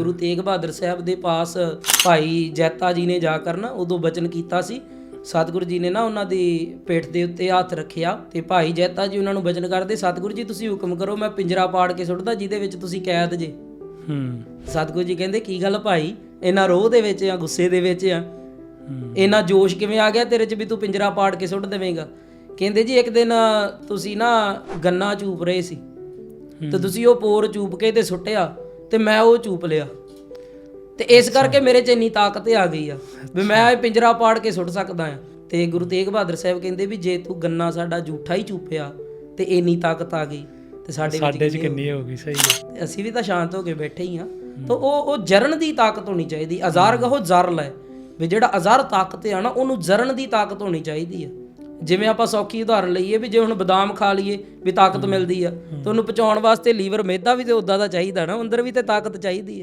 ਗੁਰੂ ਤੇਗ ਬਹਾਦਰ ਸਾਹਿਬ ਦੇ ਪਾਸ ਭਾਈ ਜੈਤਾ ਜੀ ਨੇ ਜਾ ਕਰ ਨਾ ਉਦੋਂ ਬਚਨ ਕੀਤਾ ਸੀ। ਸਤਿਗੁਰੂ ਜੀ ਨੇ ਨਾ ਉਹਨਾਂ ਦੀ ਪੇਟ ਦੇ ਉੱਤੇ ਹੱਥ ਰੱਖਿਆ ਤੇ ਭਾਈ ਜੈਤਾ ਜੀ ਉਹਨਾਂ ਨੂੰ ਬਚਨ ਕਰਦੇ ਸਤਿਗੁਰੂ ਜੀ ਤੁਸੀਂ ਹੁਕਮ ਕਰੋ ਮੈਂ ਪਿੰਜਰਾ ਪਾੜ ਕੇ ਸੁੱਟਦਾ ਜਿਹਦੇ ਵਿੱਚ ਤੁਸੀਂ ਕੈਦ ਜੇ। ਹੂੰ। ਸਤਿਗੁਰੂ ਜੀ ਕਹਿੰਦੇ ਕੀ ਗੱਲ ਭਾਈ? ਇਹਨਾਂ ਰੋਹ ਦੇ ਵਿੱਚ ਆ ਗੁੱਸੇ ਦੇ ਵਿੱਚ ਆ। ਇਹਨਾਂ ਜੋਸ਼ ਕਿਵੇਂ ਆ ਗਿਆ ਤੇਰੇ 'ਚ ਵੀ ਤੂੰ ਪਿੰਜਰਾ ਪਾੜ ਕੇ ਸੁੱਟ ਦੇਵੇਂਗਾ? ਕਹਿੰਦੇ ਜੀ ਇੱਕ ਦਿਨ ਤੁਸੀਂ ਨਾ ਗੰਨਾ ਚੂਪ ਰਹੇ ਸੀ ਤੇ ਤੁਸੀਂ ਉਹ ਪੋਰ ਚੂਪ ਕੇ ਤੇ ਸੁੱਟਿਆ। ਤੇ ਮੈਂ ਉਹ ਚੂਪ ਲਿਆ। ਤੇ ਇਸ ਕਰਕੇ ਮੇਰੇ 'ਚ ਇੰਨੀ ਤਾਕਤ ਆ ਗਈ ਆ ਵੀ ਮੈਂ ਇਹ ਪਿੰਜਰਾ ਪਾੜ ਕੇ ਸੁੱਟ ਸਕਦਾ ਆ। ਤੇ ਗੁਰੂ ਤੇਗ ਬਹਾਦਰ ਸਾਹਿਬ ਕਹਿੰਦੇ ਵੀ ਜੇ ਤੂੰ ਗੰਨਾ ਸਾਡਾ ਝੂਠਾ ਹੀ ਚੂਪਿਆ ਤੇ ਇੰਨੀ ਤਾਕਤ ਆ ਗਈ ਤੇ ਸਾਡੇ ਵਿੱਚ ਸਾਡੇ ਚ ਕਿੰਨੀ ਹੋ ਗਈ ਸਹੀ ਹੈ ਅਸੀਂ ਵੀ ਤਾਂ ਸ਼ਾਂਤ ਹੋ ਕੇ ਬੈਠੇ ਹੀ ਆ। ਤਾਂ ਉਹ ਉਹ ਜਰਨ ਦੀ ਤਾਕਤ ਹੋਣੀ ਚਾਹੀਦੀ ਅਜ਼ਾਰ ਕਹੋ ਜ਼ਰ ਲੈ ਵੀ ਜਿਹੜਾ ਅਜ਼ਾਰ ਤਾਕਤ ਆ ਨਾ ਉਹਨੂੰ ਜਰਨ ਦੀ ਤਾਕਤ ਹੋਣੀ ਚਾਹੀਦੀ ਆ। ਜਿਵੇਂ ਆਪਾਂ ਸੌਖੀ ਉਦਾਹਰਨ ਲਈਏ ਵੀ ਜੇ ਹੁਣ ਬਦਾਮ ਖਾ ਲਈਏ ਵੀ ਤਾਕਤ ਮਿਲਦੀ ਆ ਤਾਂ ਉਹਨੂੰ ਪਚਾਉਣ ਵਾਸਤੇ ਲੀਵਰ ਮੈਦਾ ਵੀ ਤੇ ਉਦਾਂ ਦਾ ਚਾਹੀਦਾ ਨਾ ਅੰਦਰ ਵੀ ਤੇ ਤਾਕਤ ਚਾਹੀਦੀ ਆ।